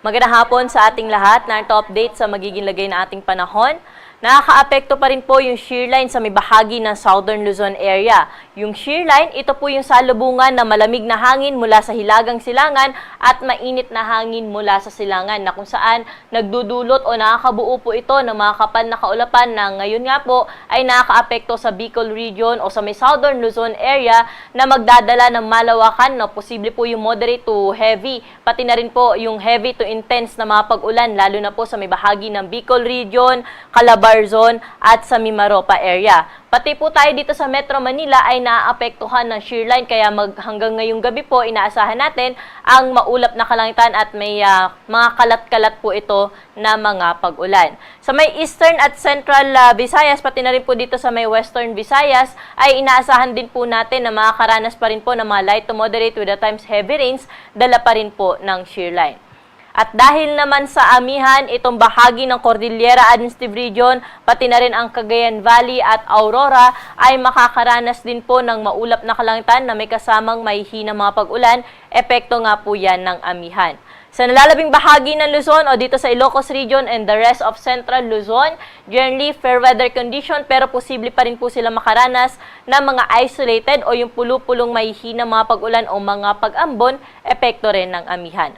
Magandang hapon sa ating lahat. Narito update sa magiging lagay na ating panahon. Nakakaapekto pa rin po yung shear line sa may bahagi ng Southern Luzon area. Yung shear line, ito po yung salubungan na malamig na hangin mula sa hilagang silangan at mainit na hangin mula sa silangan na kung saan nagdudulot o nakakabuo po ito ng mga kapal na kaulapan na ngayon nga po ay nakakaapekto sa Bicol region o sa may Southern Luzon area na magdadala ng malawakan na posible po yung moderate to heavy, pati na rin po yung heavy to intense na mga pag-ulan lalo na po sa may bahagi ng Bicol region, Calabar zone at sa Mimaropa area. Pati po tayo dito sa Metro Manila ay naapektuhan ng shear line kaya mag, hanggang ngayong gabi po inaasahan natin ang maulap na kalangitan at may ah, mga kalat-kalat po ito na mga pag-ulan. Sa may Eastern at Central ah, Visayas, pati na rin po dito sa may Western Visayas, ay inaasahan din po natin na makakaranas pa rin po ng mga light to moderate with at times heavy rains, dala pa rin po ng shear line. At dahil naman sa amihan, itong bahagi ng Cordillera Administrative Region, pati na rin ang Cagayan Valley at Aurora, ay makakaranas din po ng maulap na kalangitan na may kasamang may mga pag-ulan, epekto nga po yan ng amihan. Sa nalalabing bahagi ng Luzon o dito sa Ilocos Region and the rest of Central Luzon, generally fair weather condition pero posible pa rin po sila makaranas ng mga isolated o yung pulo-pulong may hinang mga pag-ulan o mga pag-ambon, epekto rin ng amihan.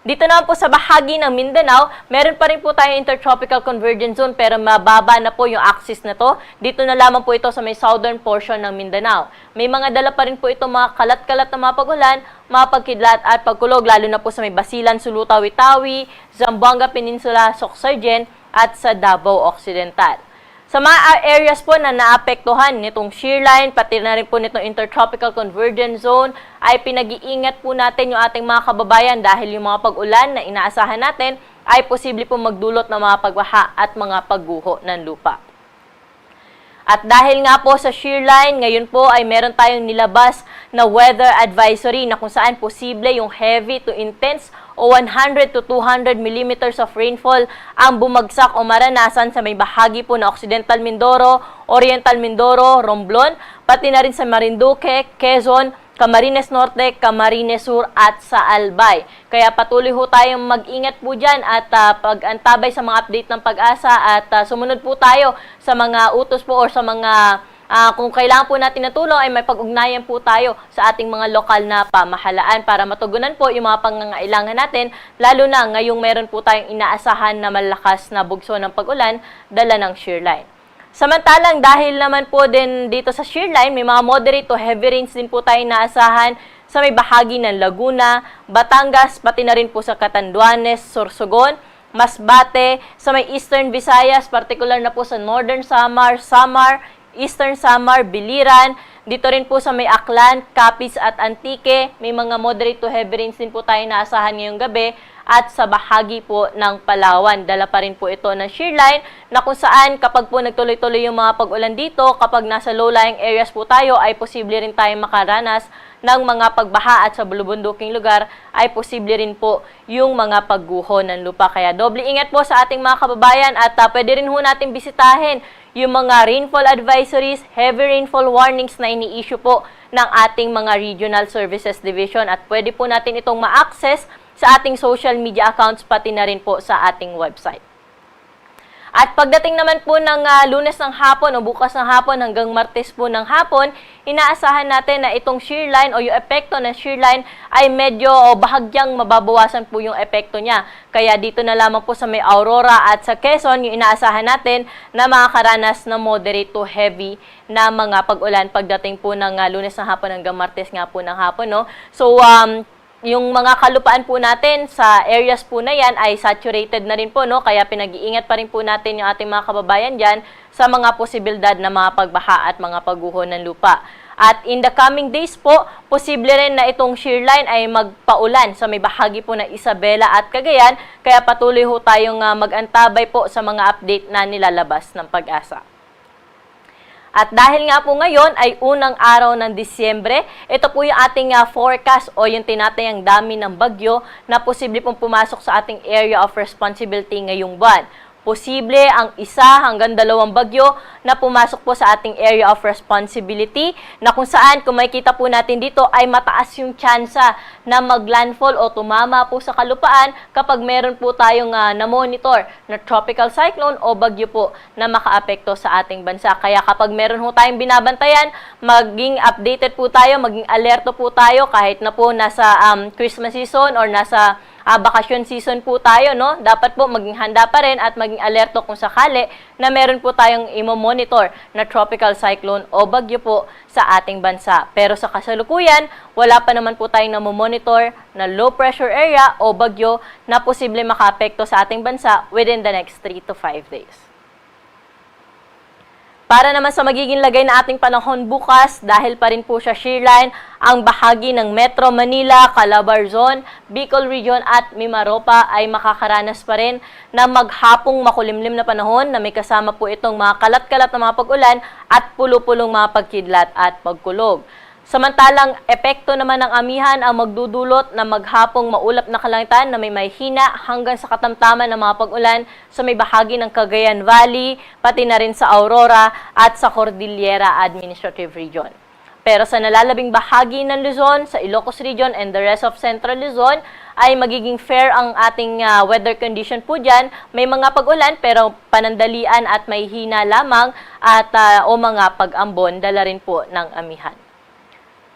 Dito naman po sa bahagi ng Mindanao, meron pa rin po tayong intertropical convergence zone pero mababa na po yung axis na to. Dito na lamang po ito sa may southern portion ng Mindanao. May mga dala pa rin po ito mga kalat-kalat na mga pagulan, mga pagkidlat at pagkulog lalo na po sa may Basilan, Sulu-Tawi-Tawi, Zamboanga Peninsula, Sorsogen at sa Davao Occidental. Sa mga areas po na naapektuhan nitong shear line, pati na rin po nitong intertropical convergence zone, ay pinag-iingat po natin yung ating mga kababayan dahil yung mga pag-ulan na inaasahan natin ay posible po magdulot ng mga pagbaha at mga pagguho ng lupa. At dahil nga po sa shear line, ngayon po ay meron tayong nilabas na weather advisory na kung saan posible yung heavy to intense o 100 to 200 millimeters of rainfall ang bumagsak o maranasan sa may bahagi po na Occidental Mindoro, Oriental Mindoro, Romblon, pati na rin sa Marinduque, Quezon, Camarines Norte, Camarines Sur at sa Albay. Kaya patuloy ho tayong mag-ingat po dyan at ah, pag-antabay sa mga update ng pag-asa at ah, sumunod po tayo sa mga utos po or sa mga ah, kung kailangan po natin ng ay may pag-ugnayan po tayo sa ating mga lokal na pamahalaan para matugunan po yung mga pangangailangan natin lalo na ngayong meron po tayong inaasahan na malakas na bugso ng pag-ulan dala ng shear line. Samantalang dahil naman po din dito sa shear line, may mga moderate to heavy rains din po tayo naasahan sa may bahagi ng Laguna, Batangas, pati na rin po sa Catanduanes, Sorsogon, Masbate, sa may Eastern Visayas, particular na po sa Northern Samar, Samar, Eastern Samar, Biliran, dito rin po sa may Aklan, Capiz at Antique, may mga moderate to heavy rains din po tayo naasahan ngayong gabi. At sa bahagi po ng Palawan. Dala pa rin po ito ng shear line na kung saan kapag po nagtuloy-tuloy yung mga pag-ulan dito, kapag nasa low-lying areas po tayo, ay posible rin tayong makaranas ng mga pagbaha at sa bulubunduking lugar ay posible rin po yung mga pagguho ng lupa. Kaya doble ingat po sa ating mga kababayan at uh, pwede rin ho natin bisitahin yung mga rainfall advisories, heavy rainfall warnings na ini-issue po ng ating mga Regional Services Division at pwede po natin itong ma-access sa ating social media accounts pati na rin po sa ating website. At pagdating naman po ng ah, lunes ng hapon o bukas ng hapon hanggang martes po ng hapon, inaasahan natin na itong shear line o yung epekto ng shear line ay medyo o bahagyang mababawasan po yung epekto niya. Kaya dito na lamang po sa may Aurora at sa Quezon, yung inaasahan natin na makakaranas na moderate to heavy na mga pag-ulan pagdating po ng ah, lunes ng hapon hanggang martes nga po ng hapon. No? So, um, yung mga kalupaan po natin sa areas po na yan ay saturated na rin po, no? Kaya pinag-iingat pa rin po natin yung ating mga kababayan dyan sa mga posibilidad na mga pagbaha at mga pagguho ng lupa. At in the coming days po, posible rin na itong shear line ay magpaulan sa may bahagi po ng Isabela at Cagayan. Kaya patuloy ho tayong ah, mag-antabay po sa mga update na nilalabas ng pag-asa. At dahil nga po ngayon ay unang araw ng Disyembre, ito po yung ating ah, forecast o yung tinatayang dami ng bagyo na posible pong pumasok sa ating area of responsibility ngayong buwan. Posible ang isa hanggang dalawang bagyo na pumasok po sa ating area of responsibility na kung saan kung makikita po natin dito ay mataas yung tsansa na maglandfall o tumama po sa kalupaan kapag meron po tayong ah, na-monitor na tropical cyclone o bagyo po na makaapekto sa ating bansa. Kaya kapag meron po tayong binabantayan, maging updated po tayo, maging alerto po tayo kahit na po nasa um, Christmas season or nasa ah, bakasyon season po tayo, no? Dapat po maging handa pa rin at maging alerto kung sakali na meron po tayong imo-monitor na tropical cyclone o bagyo po sa ating bansa. Pero sa kasalukuyan, wala pa naman po tayong namomonitor na low pressure area o bagyo na posible makaapekto sa ating bansa within the next 3 to 5 days. Para naman sa magiging lagay na ating panahon bukas, dahil pa rin po siya shearline, ang bahagi ng Metro Manila, Calabar Zone, Bicol Region at Mimaropa ay makakaranas pa rin na maghapong makulimlim na panahon na may kasama po itong mga kalat-kalat na mga pag-ulan at pulo-pulong mga pagkidlat at pagkulog. Samantalang, epekto naman ng amihan ang magdudulot na maghapong maulap na kalangitan na may mahina hanggang sa katamtaman ng mga pag-ulan sa may bahagi ng Cagayan Valley, pati na rin sa Aurora at sa Cordillera Administrative Region. Pero sa nalalabing bahagi ng Luzon, sa Ilocos Region and the rest of Central Luzon, ay magiging fair ang ating ah, weather condition po dyan. May mga pag-ulan pero panandalian at may hina lamang at ah, o mga pag-ambon dala rin po ng amihan.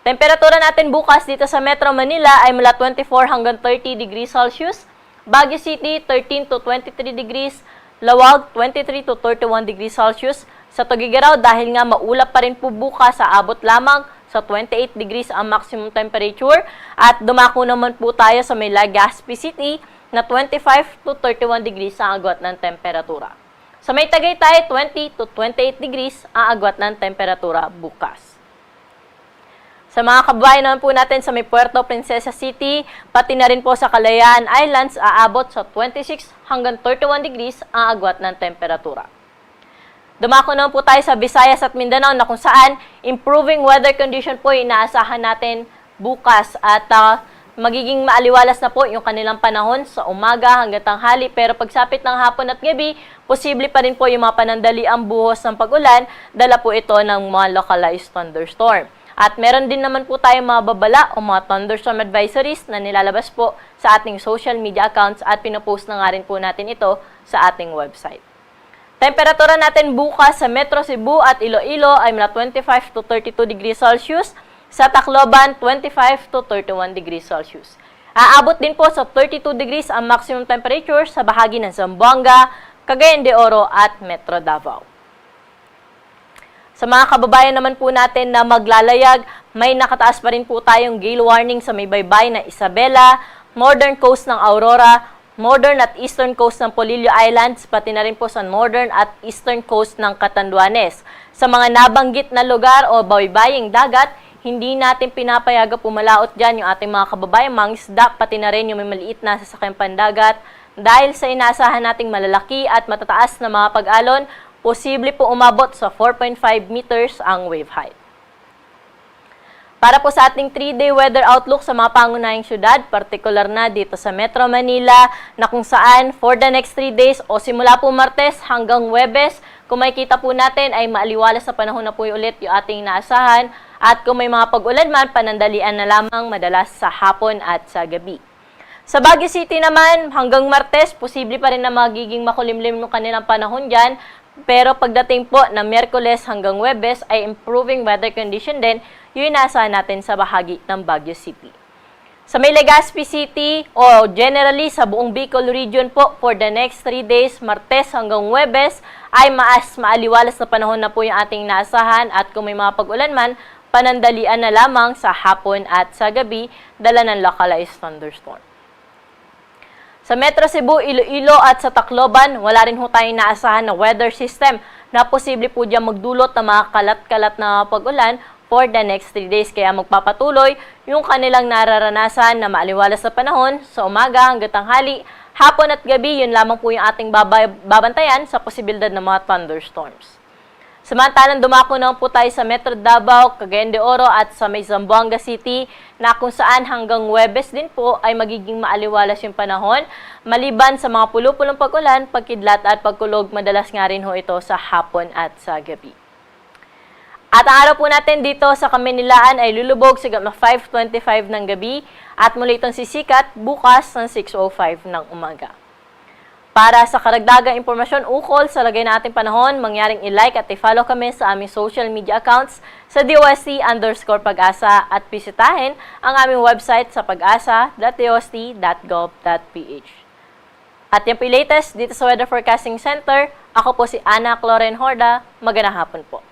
Temperatura natin bukas dito sa Metro Manila ay mula 24 hanggang 30 degrees Celsius. Baguio City, 13 to 23 degrees. Lawag, 23 to 31 degrees Celsius. Sa Tugigaraw, dahil nga maulap pa rin po bukas sa abot lamang sa 28 degrees ang maximum temperature. At dumako naman po tayo sa may Legazpi City na 25 to 31 degrees ang agwat ng temperatura. Sa may Tagaytay, 20 to 28 degrees ang agwat ng temperatura bukas. Sa mga kababayan naman po natin sa may Puerto Princesa City, pati na rin po sa Kalayaan Islands, aabot sa 26 hanggang 31 degrees ang agwat ng temperatura. Dumako naman po tayo sa Visayas at Mindanao na kung saan improving weather condition po inaasahan natin bukas at ah, magiging maaliwalas na po yung kanilang panahon sa umaga hanggang tanghali pero pagsapit ng hapon at gabi, posible pa rin po yung mga panandali ang buhos ng pag-ulan, dala po ito ng mga localized thunderstorm. At meron din naman po tayong mga babala o mga thunderstorm advisories na nilalabas po sa ating social media accounts at pinopost na nga rin po natin ito sa ating website. Temperatura natin bukas sa Metro Cebu at Iloilo ay mula 25 to 32 degrees Celsius. Sa Tacloban, 25 to 31 degrees Celsius. Aabot din po sa 32 degrees ang maximum temperature sa bahagi ng Zamboanga, Cagayan de Oro at Metro Davao. Sa mga kababayan naman po natin na maglalayag, may nakataas pa rin po tayong gale warning sa may baybay na Isabela, northern coast ng Aurora, northern at eastern coast ng Polillo Islands, pati na rin po sa northern at eastern coast ng Catanduanes. Sa mga nabanggit na lugar o baybaying dagat, hindi natin pinapayaga pumalaot dyan yung ating mga kababayan, mga isda, pati na rin yung may maliit na sasakyang pandagat. Dahil sa inaasahan nating malalaki at matataas na mga pag-alon, posible po umabot sa 4.5 meters ang wave height. Para po sa ating 3-day weather outlook sa mga pangunahing syudad, particular na dito sa Metro Manila, na kung saan for the next 3 days o simula po Martes hanggang Webes, kung makikita po natin ay maaliwalas sa panahon na po ulit yung ating naasahan at kung may mga pag-ulan man, panandalian na lamang madalas sa hapon at sa gabi. Sa Baguio City naman, hanggang Martes, posible pa rin na magiging makulimlim ng kanilang panahon dyan. Pero pagdating po ng Miyerkules hanggang Webes ay improving weather condition din yung inaasahan natin sa bahagi ng Baguio City. Sa may Legazpi City o generally sa buong Bicol region po for the next 3 days, Martes hanggang Webes, ay maas maaliwalas na panahon na po yung ating naasahan at kung may mga pag-ulan man, panandalian na lamang sa hapon at sa gabi, dala ng localized thunderstorm. Sa Metro Cebu, Iloilo at sa Tacloban, wala rin ho tayong naasahan na weather system na posible po dyan magdulot ng mga kalat-kalat na pag-ulan for the next 3 days. Kaya magpapatuloy yung kanilang nararanasan na maaliwalas sa panahon sa umaga hanggang tanghali, hapon at gabi, yun lamang po yung ating babantayan sa posibilidad ng mga thunderstorms. Samantalang dumako naman po tayo sa Metro Davao, Cagayan de Oro at sa may Zamboanga City na kung saan hanggang Webes din po ay magiging maaliwalas yung panahon. Maliban sa mga pulo-pulong pag-ulan, pagkidlat at pagkulog, madalas nga rin ho ito sa hapon at sa gabi. At ang araw po natin dito sa Kaminilaan ay lulubog sa 5.25 ng gabi at muli itong sisikat bukas ng 6.05 ng umaga. Para sa karagdagang impormasyon ukol sa lagay na ating panahon, mangyaring i-like at i-follow kami sa aming social media accounts sa DOST underscore pag-asa at bisitahin ang aming website sa pag-asa.dost.gov.ph. At yung latest dito sa Weather Forecasting Center. Ako po si Ana Cloren Horda. Magandang hapon po.